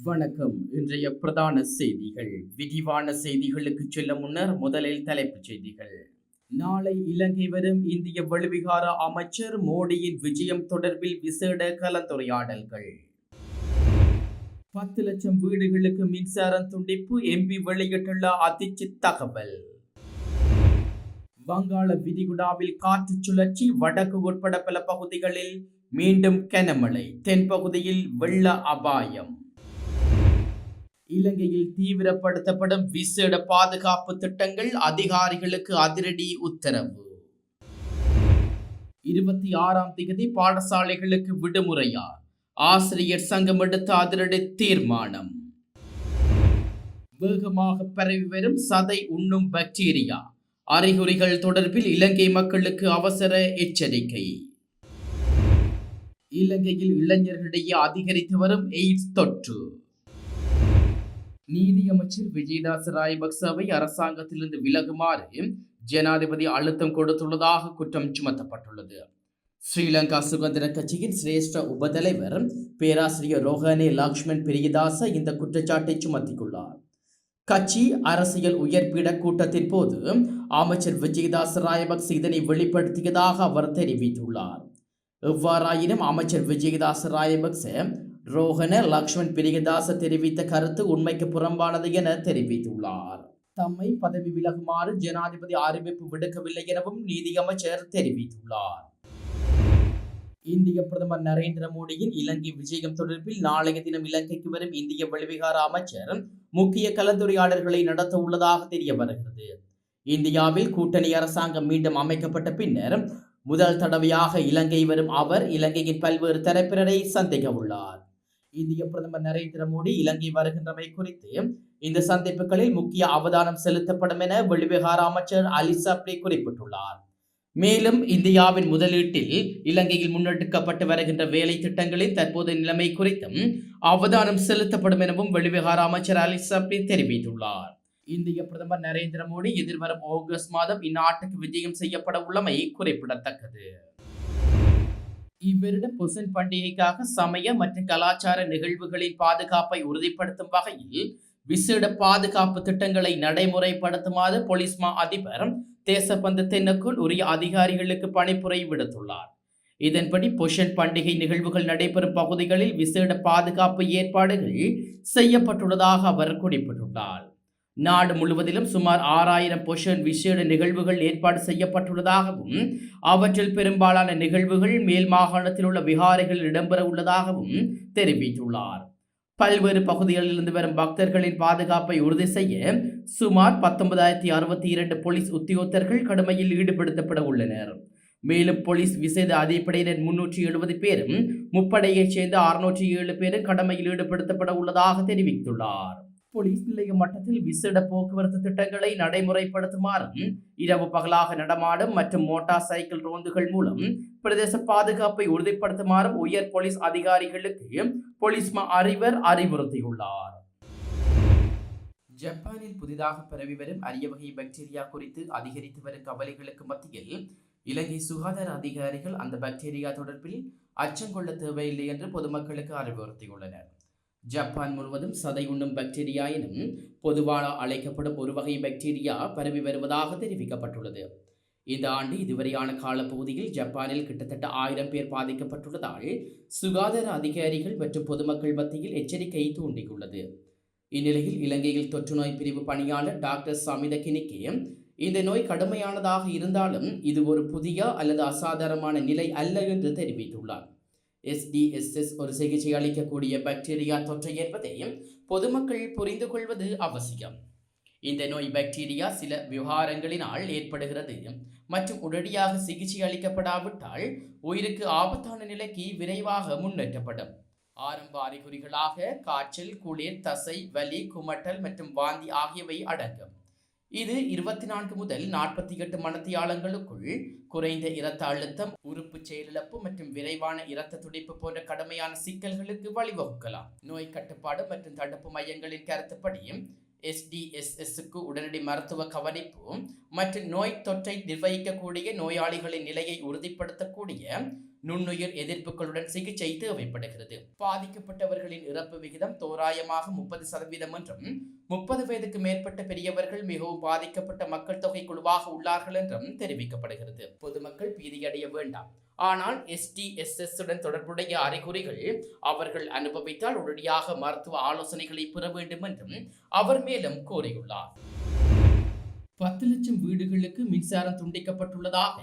வணக்கம். இன்றைய பிரதான செய்திகள். விரிவான செய்திகளுக்கு செல்ல முன்னர் முதலில் தலைப்புச் செய்திகள். நாளை இலங்கை வரும் இந்திய வெளிவிகார அமைச்சர் மோடியின் விஜயம் தொடர்பில் விசேட கலந்துரையாடல்கள். பத்து லட்சம் வீடுகளுக்கு மின்சாரம் துண்டிப்பு எம்பி வெளியிட்டுள்ள அதிர்ச்சி தகவல். வங்காள விரிகுடாவில் காற்று சுழற்சி வடக்கு உட்பட பல பகுதிகளில் மீண்டும் கனமழை. தென்பகுதியில் வெள்ள அபாயம். இலங்கையில் தீவிரப்படுத்தப்படும் விசேட பாதுகாப்பு திட்டங்கள் அதிகாரிகளுக்கு அதிரடி உத்தரவு. இருபத்தி ஆறாம் தேதி பாடசாலைகளுக்கு விடுமுறையா ஆசிரியர் சங்கம் எடுத்த அதிரடி தீர்மானம். வேகமாக பரவி வரும் சதை உண்ணும் பாக்டீரியா. அறிகுறிகள் தொடர்பில் இலங்கை மக்களுக்கு அவசர எச்சரிக்கை. இலங்கையில் இளைஞர்களிடையே அதிகரித்து வரும் எய்ட்ஸ் தொற்று. நீதியமைச்சர் விஜயதாஸ் ராயபக்சவை அரசாங்கத்திலிருந்து விலகுமாறு ஜனாதிபதி அழுத்தம் கொடுத்துள்ளதாக குற்றம் சுமத்தப்பட்டுள்ளது. ஸ்ரீலங்கா சுதந்திர கட்சியின் சிரேஷ்ட உபதலைவர் பேராசிரியர் ரோஹனே லக்ஷ்மண் பிரியதாச இந்த குற்றச்சாட்டை சுமத்தியுள்ளார். கட்சி அரசியல் உயர்பீட கூட்டத்தின் போது அமைச்சர் விஜயதாஸ் ராயபக்ச இதனை வெளிப்படுத்தியதாக அவர் தெரிவித்துள்ளார். எவ்வாறாயினும் அமைச்சர் விஜயதாஸ் ராயபக்ச ரோஹன லக்ஷ்மண் பிரியதாச தெரிவித்த கருத்து உண்மைக்கு புறம்பானது என தெரிவித்துள்ளார். தம்மை பதவி விலகுமாறு ஜனாதிபதி அறிவிப்பு விடுக்கவில்லை எனவும் நீதியமைச்சர் தெரிவித்துள்ளார். இந்திய பிரதமர் நரேந்திர மோடியின் இலங்கை விஜயம் தொடர்பில் நாளைய தினம் இலங்கைக்கு வரும் இந்திய வெளிவிகார அமைச்சர் முக்கிய கலந்துரையாடல்களை நடத்த உள்ளதாக தெரிய வருகிறது. இந்தியாவில் கூட்டணி அரசாங்கம் மீண்டும் அமைக்கப்பட்ட பின்னர் முதல் தடவையாக இலங்கை வரும் அவர் இலங்கையின் பல்வேறு தரப்பினரை சந்திக்க உள்ளார். இந்திய பிரதமர் நரேந்திர மோடி இலங்கை வருகின்றமை குறித்து இந்த சந்திப்புகளில் முக்கிய அவதானம் செலுத்தப்படும் என வெளிவிகார அமைச்சர் அலி சப்ரி குறிப்பிட்டுள்ளார். மேலும் இந்தியாவின் முதலீட்டில் இலங்கையில் முன்னெடுக்கப்பட்டு வருகின்ற வேலை திட்டங்களின் தற்போதைய நிலைமை குறித்தும் அவதானம் செலுத்தப்படும் எனவும் வெளிவிகார அமைச்சர் அலி சப்ரி தெரிவித்துள்ளார். இந்திய பிரதமர் நரேந்திர மோடி எதிர்வரும் ஆகஸ்ட் மாதம் இந்நாட்டுக்கு விஜயம் செய்யப்பட உள்ளமை குறிப்பிடத்தக்கது. இவ்விருட பொசன் பண்டிகைக்காக சமய மற்றும் கலாச்சார நிகழ்வுகளின் பாதுகாப்பை உறுதிப்படுத்தும் வகையில் விசேட பாதுகாப்பு திட்டங்களை நடைமுறைப்படுத்துமாறு போலீஸ் மா அதிபர் தேசபந்து தென்னக்குள் உரிய அதிகாரிகளுக்கு பணிப்புரை விடுத்துள்ளார். இதன்படி பொஷன் பண்டிகை நிகழ்வுகள் நடைபெறும் பகுதிகளில் விசேட பாதுகாப்பு ஏற்பாடுகள் செய்யப்பட்டுள்ளதாக அவர் குறிப்பிட்டுள்ளார். நாடு முழுவதிலும் சுமார் ஆறாயிரம் பொஷன் விசேட நிகழ்வுகள் ஏற்பாடு செய்யப்பட்டுள்ளதாகவும் அவற்றில் பெரும்பாலான நிகழ்வுகள் மேல் மாகாணத்தில் உள்ள விகாரைகளில் இடம்பெற உள்ளதாகவும் தெரிவித்துள்ளார். பல்வேறு பகுதிகளிலிருந்து வரும் பக்தர்களின் பாதுகாப்பை உறுதி செய்ய சுமார் பத்தொன்பதாயிரத்தி அறுபத்தி இரண்டு போலீஸ் உத்தியோகத்தர்கள் கடுமையில் ஈடுபடுத்தப்பட உள்ளனர். மேலும் போலீஸ் விசேட அதிப்படையினர் முன்னூற்றி எழுபது பேரும் முப்படையைச் சேர்ந்த அறுநூற்றி ஏழு பேரும் கடமையில் ஈடுபடுத்தப்பட உள்ளதாக தெரிவித்துள்ளார். போலீஸ் நிலைய மட்டத்தில் விசேட போக்குவரத்து திட்டங்களை நடைமுறைப்படுத்துமாறும் இரவு பகலாக நடமாடும் மற்றும் மோட்டார் சைக்கிள் ரோந்துகள் மூலம் பிரதேச பாதுகாப்பை உறுதிப்படுத்துமாறும் உயர் போலீஸ் அதிகாரிகளுக்கு போலீஸ் மா அறிவர் அறிவுறுத்தியுள்ளார். ஜப்பானில் புதிதாக பரவி வரும் அரிய வகை பாக்டீரியா குறித்து அதிகரித்து வரும் கவலைகளுக்கு மத்தியில் இலங்கை சுகாதார அதிகாரிகள் அந்த பாக்டீரியா தொடர்பில் அச்சம் கொள்ள தேவையில்லை என்று பொதுமக்களுக்கு அறிவுறுத்தியுள்ளனர். ஜப்பான் முழுவதும் சதை உண்ணும் பாக்டீரியா எனும் பொதுவாக அழைக்கப்படும் ஒரு வகை பாக்டீரியா பரவி வருவதாக தெரிவிக்கப்பட்டுள்ளது. இந்த ஆண்டு இதுவரையான காலப்பகுதியில் ஜப்பானில் கிட்டத்தட்ட ஆயிரம் பேர் பாதிக்கப்பட்டுள்ளதால் சுகாதார அதிகாரிகள் மற்றும் பொதுமக்கள் மத்தியில் எச்சரிக்கை தூண்டியுள்ளது. இந்நிலையில் இலங்கையில் தொற்றுநோய் பிரிவு பணியாளர் டாக்டர் சமித கினிக்கே இந்த நோய் கடுமையானதாக இருந்தாலும் இது ஒரு புதிய அல்லது அசாதாரணமான நிலை அல்ல என்று தெரிவித்துள்ளார். எஸ்டிஎஸ்எஸ் ஒரு சிகிச்சை அளிக்கக்கூடிய பாக்டீரியா தொற்றை என்பதையும் பொதுமக்கள் புரிந்து கொள்வது அவசியம். இந்த நோய் பாக்டீரியா சில விவகாரங்களினால் ஏற்படுகிறது. மற்றும் உடனடியாக சிகிச்சை அளிக்கப்படாவிட்டால் உயிருக்கு ஆபத்தான நிலைக்கு விரைவாக முன்னேற்றப்படும். ஆரம்ப அறிகுறிகளாக காய்ச்சல் குளிர் தசை வலி குமட்டல் மற்றும் வாந்தி ஆகியவை அடங்கும். இது இருபத்தி நான்கு முதல் நாற்பத்தி எட்டு மனத்தியாளங்களுக்குள் குறைந்த இரத்த அழுத்தம் உறுப்பு செயலிழப்பு மற்றும் விரைவான இரத்த துடிப்பு போன்ற கடுமையான சிக்கல்களுக்கு வழிவகுக்கலாம். நோய் கட்டுப்பாடு மற்றும் தடுப்பு மையங்களின் கருத்துப்படியும் எஸ்டிஎஸ்எஸ்க்கு உடனடி மருத்துவ கவனிப்பு மற்றும் நோய் தொற்றை நிர்வகிக்கக்கூடிய நோயாளிகளின் நிலையை உறுதிப்படுத்தக்கூடிய நுண்ணுயிர் எதிர்ப்புகளுடன் சிகிச்சை தேவைப்படுகிறது. பாதிக்கப்பட்டவர்களின் இறப்பு விகிதம் தோராயமாக முப்பது சதவீதம் என்றும் முப்பது வயதுக்கு மேற்பட்ட பெரியவர்கள் மிகவும் பாதிக்கப்பட்ட மக்கள் தொகை குழுவாக உள்ளார்கள் என்றும் தெரிவிக்கப்படுகிறது. பொதுமக்கள் பீதியடைய வேண்டாம். ஆனால் எஸ்டிஎஸ்எஸ் உடன் தொடர்புடைய அறிகுறிகள் அவர்கள் அனுபவித்தால் உடனடியாக மருத்துவ ஆலோசனைகளை பெற வேண்டும் என்றும் அவர் மேலும் கூறியுள்ளார். பத்து லட்சம் வீடுகளுக்கு மின்சாரம் துண்டிக்கப்பட்டுள்ளதாக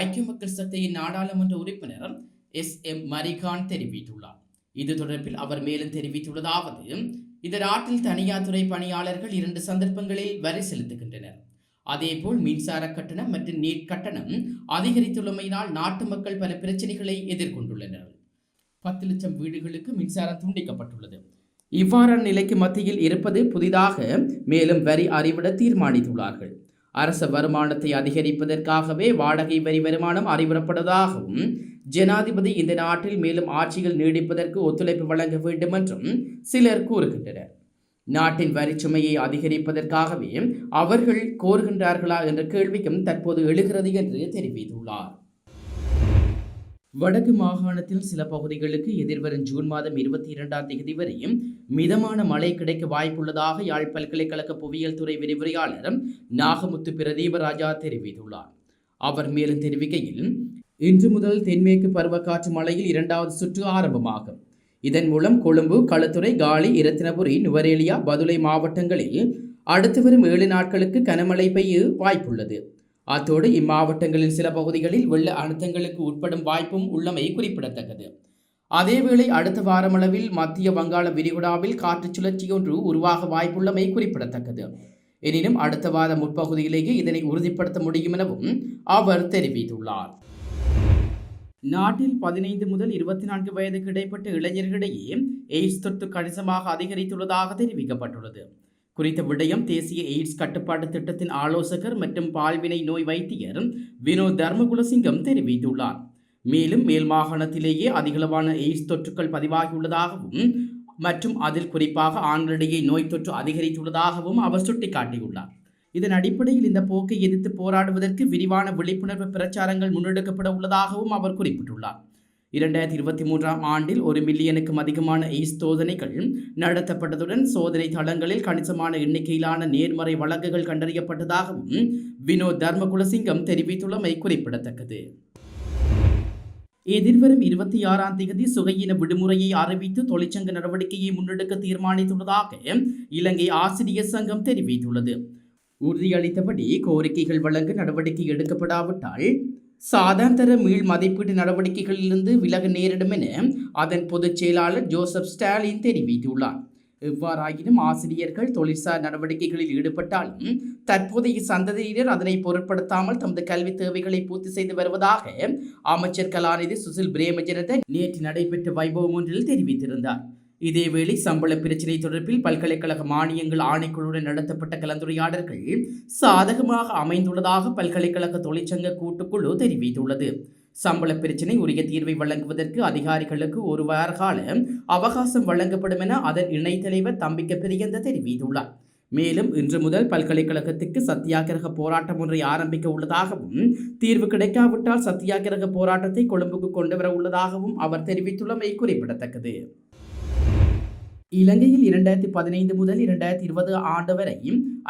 ஐக்கிய மக்கள் சக்தியின் நாடாளுமன்ற உறுப்பினர் எஸ் எம் மரிகான் தெரிவித்துள்ளார். இது தொடர்பில் அவர் மேலும் தெரிவித்துள்ளதாவது இந்த நாட்டில் தனியார் துறை பணியாளர்கள் இரண்டு சந்தர்ப்பங்களில் வரி செலுத்துகின்றனர். அதேபோல் மின்சார கட்டணம் மற்றும் நீட் கட்டணம் அதிகரித்துள்ளமையினால் நாட்டு மக்கள் பல பிரச்சனைகளை எதிர்கொண்டுள்ளனர். பத்து லட்சம் வீடுகளுக்கு மின்சாரம் துண்டிக்கப்பட்டுள்ளது. இவ்வாறான நிலைக்கு மத்தியில் இருப்பது புதிதாக மேலும் வரி அறிவிட தீர்மானித்துள்ளார்கள். அரச வருமானத்தை அதிகரிப்பதற்காகவே வாடகை வரி வருமானம் அறிவிடப்படுவதாகவும் ஜனாதிபதி இந்த நாட்டில் மேலும் ஆட்சிகள் நீடிப்பதற்கு ஒத்துழைப்பு வழங்க வேண்டும் என்றும் சிலர் கூறுகின்றனர். நாட்டின் வரிச்சுமையை அதிகரிப்பதற்காகவே அவர்கள் கோருகின்றார்களா என்ற கேள்விக்கும் தற்போது எழுகிறது என்று தெரிவித்துள்ளார். வடக்கு மாகாணத்தில் சில பகுதிகளுக்கு எதிர்வரும் ஜூன் மாதம் இருபத்தி இரண்டாம் தேதி வரையும் மிதமான மழை கிடைக்க வாய்ப்புள்ளதாக யாழ் பல்கலைக்கழக புவியியல் துறை விரிவுரையாளர் நாகமுத்து பிரதீபராஜா தெரிவித்துள்ளார். அவர் மேலும் தெரிவிக்கையில் இன்று முதல் தென்மேற்கு பருவக்காற்று மழையில் இரண்டாவது சுற்று ஆரம்பமாகும். இதன் மூலம் கொழும்பு களுத்துறை காலி இரத்தினபுரி நுவரேலியா பதுளை மாவட்டங்களில் அடுத்து வரும் ஏழு நாட்களுக்கு கனமழை பெய்ய வாய்ப்புள்ளது. அத்தோடு இம்மாவட்டங்களின் சில பகுதிகளில் வெள்ள அழுத்தங்களுக்கு உட்படும் வாய்ப்பும் உள்ளமை குறிப்பிடத்தக்கது. அதேவேளை அடுத்த வாரமளவில் மத்திய வங்காள விரிகுடாவில் காற்று சுழற்சி ஒன்று உருவாக வாய்ப்புள்ளமை குறிப்பிடத்தக்கது. எனினும் அடுத்த வார முற்பகுதியிலேயே இதனை உறுதிப்படுத்த முடியும் எனவும் அவர் தெரிவித்துள்ளார். நாட்டில் பதினைந்து முதல் இருபத்தி நான்கு வயதுக்கு இடைப்பட்ட இளைஞர்களிடையே எய்ட்ஸ் தொற்று கணிசமாக அதிகரித்துள்ளதாக தெரிவிக்கப்பட்டுள்ளது. குறித்த விடயம் தேசிய எய்ட்ஸ் கட்டுப்பாட்டு திட்டத்தின் ஆலோசகர் மற்றும் பால்வினை நோய் வைத்தியர் வினோத் தர்மகுலசிங்கம் தெரிவித்துள்ளார். மேலும் மேல் மாகாணத்திலேயே அதிகளவான எய்ட்ஸ் தொற்றுக்கள் பதிவாகியுள்ளதாகவும் மற்றும் அதில் குறிப்பாக ஆண்களிடையே நோய் தொற்று அதிகரித்துள்ளதாகவும் அவர் சுட்டிக்காட்டியுள்ளார். இதன் அடிப்படையில் இந்த போக்கை எதிர்த்து போராடுவதற்கு விரிவான விழிப்புணர்வு பிரச்சாரங்கள் முன்னெடுக்கப்பட உள்ளதாகவும் அவர் குறிப்பிட்டுள்ளார். இரண்டாயிரத்தி இருபத்தி மூன்றாம் ஆண்டில் ஒரு மில்லியனுக்கும் அதிகமான எய்ஸ் சோதனைகள் நடத்தப்பட்டதுடன் சோதனை தளங்களில் கணிசமான எண்ணிக்கையிலான நேர்மறை வழக்குகள் கண்டறியப்பட்டதாகவும் வினோத் தர்மகுலசிங்கம் தெரிவித்துள்ளமை குறிப்பிடத்தக்கது. எதிர்வரும் இருபத்தி ஆறாம் தேதி சுகையின விடுமுறையை அறிவித்து தொழிற்சங்க நடவடிக்கையை முன்னெடுக்க தீர்மானித்துள்ளதாக இலங்கை ஆசிரியர் சங்கம் தெரிவித்துள்ளது. உறுதியளித்தபடி கோரிக்கைகள் வழங்க நடவடிக்கை எடுக்கப்படாவிட்டால் சாதாந்தர மீள் மதிப்பீட்டு நடவடிக்கைகளிலிருந்து விலக நேரிடும் என அதன் பொதுச் செயலாளர் ஜோசப் ஸ்டாலின் தெரிவித்துள்ளார். எவ்வாறாயினும் ஆசிரியர்கள் தொழிற்சார் நடவடிக்கைகளில் ஈடுபட்டாலும் தற்போதைய சந்ததியினர் அதனை பொருட்படுத்தாமல் தமது கல்வி தேவைகளை பூர்த்தி செய்து வருவதாக அமைச்சர் கலாநிதி சுசில் பிரேமஜனத நேற்று நடைபெற்ற வைபவம் ஒன்றில் தெரிவித்திருந்தார். இதேவேளை சம்பள பிரச்சினை தொடர்பில் பல்கலைக்கழக மானியங்கள் ஆணைக்குழுவுடன் நடத்தப்பட்ட கலந்துரையாடல்கள் சாதகமாக அமைந்துள்ளதாக பல்கலைக்கழக தொழிற்சங்க கூட்டுக்குழு தெரிவித்துள்ளது. சம்பள பிரச்சினை உரிய தீர்வை வழங்குவதற்கு அதிகாரிகளுக்கு ஒரு வார கால அவகாசம் வழங்கப்படும் என அதன் இணைத்தலைவர் தம்பிக்க பிரியந்த தெரிவித்துள்ளார். மேலும் இன்று முதல் பல்கலைக்கழகத்துக்கு சத்தியாகிரக போராட்டம் ஒன்றை ஆரம்பிக்க உள்ளதாகவும் தீர்வு கிடைக்காவிட்டால் சத்தியாகிரக போராட்டத்தை கொழும்புக்கு கொண்டு வர உள்ளதாகவும் அவர் தெரிவித்துள்ளமை குறிப்பிடத்தக்கது. இலங்கையில் இரண்டாயிரத்தி பதினைந்து முதல் இரண்டாயிரத்தி இருபது ஆண்டு வரை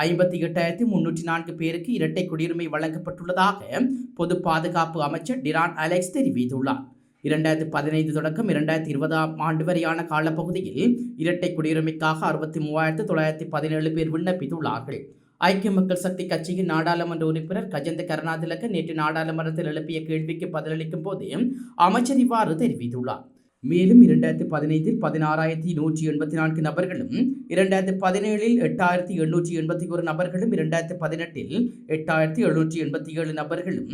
ஐம்பத்தி எட்டாயிரத்தி முன்னூற்றி நான்கு பேருக்கு இரட்டை குடியுரிமை வழங்கப்பட்டுள்ளதாக பொது பாதுகாப்பு அமைச்சர் டிரான் அலெக்ஸ் தெரிவித்துள்ளார். இரண்டாயிரத்தி பதினைந்து தொடக்கம் இரண்டாயிரத்தி இருபதாம் ஆண்டு வரையான காலப்பகுதியில் இரட்டை குடியுரிமைக்காக அறுபத்தி மூவாயிரத்து தொள்ளாயிரத்தி பதினேழு பேர் விண்ணப்பித்துள்ளார்கள். ஐக்கிய மக்கள் சக்தி கட்சியின் நாடாளுமன்ற உறுப்பினர் கஜந்த கருணாதிலக்க நேற்று நாடாளுமன்றத்தில் எழுப்பிய கேள்விக்கு பதிலளிக்கும் போது அமைச்சர் இவ்வாறு தெரிவித்துள்ளார். மேலும் இரண்டாயிரத்தி பதினைந்தில் பதினாறாயிரத்தி நூற்றி எண்பத்தி நான்கு நபர்களும் இரண்டாயிரத்தி பதினேழில் எட்டாயிரத்தி எண்ணூற்றி எண்பத்தி ஒரு நபர்களும் இரண்டாயிரத்தி பதினெட்டில் எட்டாயிரத்தி எழுநூற்றி எண்பத்தி ஏழு நபர்களும்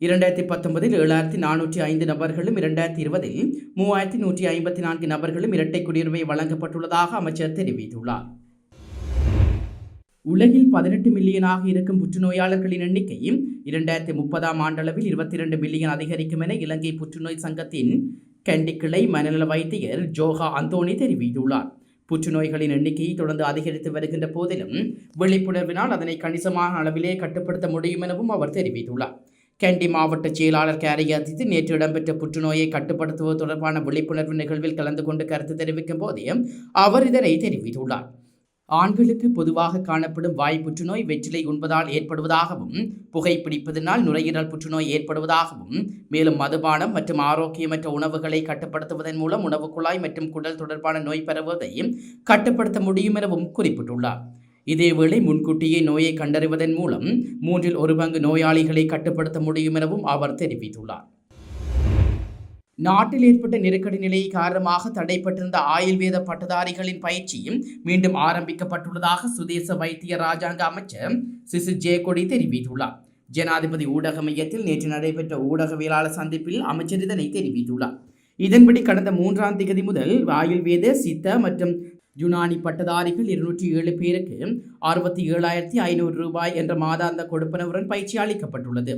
இரண்டாயிரத்தி பத்தொன்பதில் ஏழாயிரத்தி நானூற்றி ஐந்து நபர்களும் இரண்டாயிரத்தி இருபதில் மூவாயிரத்தி நூற்றி ஐம்பத்தி நான்கு நபர்களும் இரட்டை குடியுரிமை வழங்கப்பட்டுள்ளதாக அமைச்சர் தெரிவித்துள்ளார். உலகில் பதினெட்டு மில்லியனாக இருக்கும் புற்றுநோயாளர்களின் எண்ணிக்கை இரண்டாயிரத்தி முப்பதாம் ஆண்டளவில் இருபத்தி இரண்டு மில்லியன் அதிகரிக்கும் என இலங்கை புற்றுநோய் சங்கத்தின் கண்டி கிளை மனநல வைத்தியர் ஜோஹா அந்தோனி தெரிவித்துள்ளார். புற்றுநோய்களின் எண்ணிக்கையை தொடர்ந்து அதிகரித்து வருகின்ற போதிலும் விழிப்புணர்வினால் அதனை கணிசமான அளவிலே கட்டுப்படுத்த முடியும் எனவும் அவர் தெரிவித்துள்ளார். கண்டி மாவட்ட செயலாளர் கேரியதித்து நேற்று இடம்பெற்ற புற்றுநோயை கட்டுப்படுத்துவது தொடர்பான விழிப்புணர்வு நிகழ்வில் கலந்து கொண்டு கருத்து தெரிவிக்கும் போதே அவர் இதனை தெரிவித்துள்ளார். ஆண்களுக்கு பொதுவாக காணப்படும் வாய் புற்றுநோய் வெற்றிலை உண்பதால் ஏற்படுவதாகவும் புகைப்பிடிப்பதனால் நுரையீரல் புற்றுநோய் ஏற்படுவதாகவும் மேலும் மதுபானம் மற்றும் ஆரோக்கியமற்ற உணவுகளை கட்டுப்படுத்துவதன் மூலம் உணவு குழாய் மற்றும் குடல் தொடர்பான நோய் பரவுவதை கட்டுப்படுத்த முடியும் எனவும் குறிப்பிட்டுள்ளார். இதேவேளை முன்கூட்டியே நோயை கண்டறிவதன் மூலம் மூன்றில் ஒரு பங்கு நோயாளிகளை கட்டுப்படுத்த முடியும் எனவும் அவர் தெரிவித்துள்ளார். நாட்டில் ஏற்பட்ட நெருக்கடி நிலை காரணமாக தடைப்பட்டிருந்த ஆயுர்வேத பட்டதாரிகளின் பயிற்சியும் மீண்டும் ஆரம்பிக்கப்பட்டுள்ளதாக சுதேச வைத்திய ராஜாங்க அமைச்சர் சிசு ஜெயக்கொடி தெரிவித்துள்ளார். ஜனாதிபதி ஊடக மையத்தில் நேற்று நடைபெற்ற ஊடகவியலாளர் சந்திப்பில் அமைச்சர் இதனை தெரிவித்துள்ளார். இதன்படி கடந்த மூன்றாம் திகதி முதல் ஆயுர்வேத சித்த மற்றும் யுனானி பட்டதாரிகள் இருநூற்றி ஏழு பேருக்கு அறுபத்தி ஏழாயிரத்தி ஐநூறு ரூபாய் என்ற மாதாந்த கொடுப்பனவுடன் பயிற்சி அளிக்கப்பட்டுள்ளது.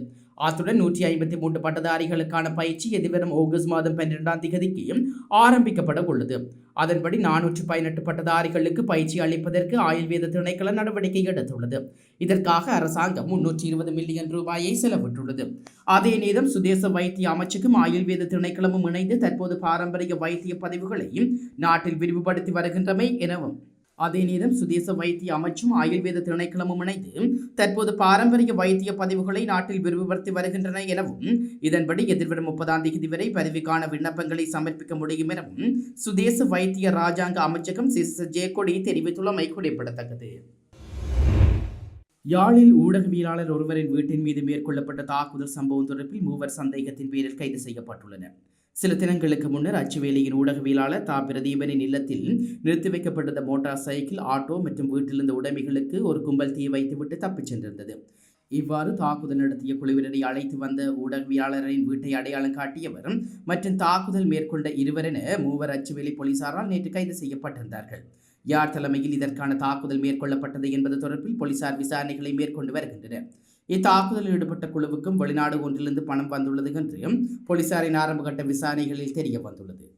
அத்துடன் நூற்றி ஐம்பத்தி மூன்று பட்டதாரிகளுக்கான பயிற்சி எதிர்வரும் ஆகஸ்ட் மாதம் பன்னிரெண்டாம் தேதிக்கு ஆரம்பிக்கப்பட உள்ளது. அதன்படி நானூற்றி பதினெட்டு பட்டதாரிகளுக்கு பயிற்சி அளிப்பதற்கு ஆயுர்வேத திணைக்களம் நடவடிக்கை எடுத்துள்ளது. இதற்காக அரசாங்கம் முன்னூற்றி இருபது மில்லியன் ரூபாயை செலவிட்டுள்ளது. அதே நேரம் சுதேச வைத்திய அமைச்சுக்கும் ஆயுர்வேத திணைக்களமும் இணைந்து தற்போது பாரம்பரிய வைத்திய பதிவுகளையும் நாட்டில் விரிவுபடுத்தி வருகின்றமை எனவும் அதே நேரம் சுதேச வைத்திய அமைச்சும் ஆயுர்வேத திணைக்களமும் இணைந்து தற்போது பாரம்பரிய வைத்திய பதிவுகளை நாட்டில் விரிவுபடுத்தி வருகின்றன எனவும் இதன்படி எதிர்வரும் முப்பதாம் தேதி வரை பதிவுக்கான விண்ணப்பங்களை சமர்ப்பிக்க முடியும் எனவும் சுதேச வைத்திய ராஜாங்க அமைச்சகம் சிஸ் ஜேகொடி தெரிவித்துள்ளமை குறிப்பிடத்தக்கது. யாழில் ஊடகவியலாளர் ஒருவரின் வீட்டின் மீது மேற்கொள்ளப்பட்ட தாக்குதல் சம்பவம் தொடர்பில் மூவர் சந்தேகத்தின் பேரில் கைது செய்யப்பட்டுள்ளனர். சில தினங்களுக்கு முன்னர் அச்சுவேலியின் ஊடகவியலாளர் தா. பிரதீபனின் இல்லத்தில் நிறுத்தி வைக்கப்பட்டிருந்த மோட்டார் சைக்கிள் ஆட்டோ மற்றும் வீட்டிலிருந்த உடைமைகளுக்கு ஒரு கும்பல் தீ வைத்துவிட்டு தப்பிச் சென்றிருந்தது. இவ்வாறு தாக்குதல் நடத்திய குழுவினரை அழைத்து வந்த ஊடகவியலாளரின் வீட்டை அடையாளம் காட்டியவர் மற்றும் தாக்குதல் மேற்கொண்ட இருவரென மூவர் அச்சுவேலி போலீசாரால் நேற்று கைது செய்யப்பட்டிருந்தார்கள். யார் தலைமையில் இதற்கான தாக்குதல் மேற்கொள்ளப்பட்டது என்பது தொடர்பில் போலீசார் விசாரணைகளை மேற்கொண்டு வருகின்றனர். இத்தாக்குதலில் ஈடுபட்ட குழுவுக்கும் வெளிநாடு ஒன்றிலிருந்து பணம் வந்துள்ளது என்று போலீசாரின் ஆரம்பகட்ட விசாரணைகளில் தெரிய வந்துள்ளது.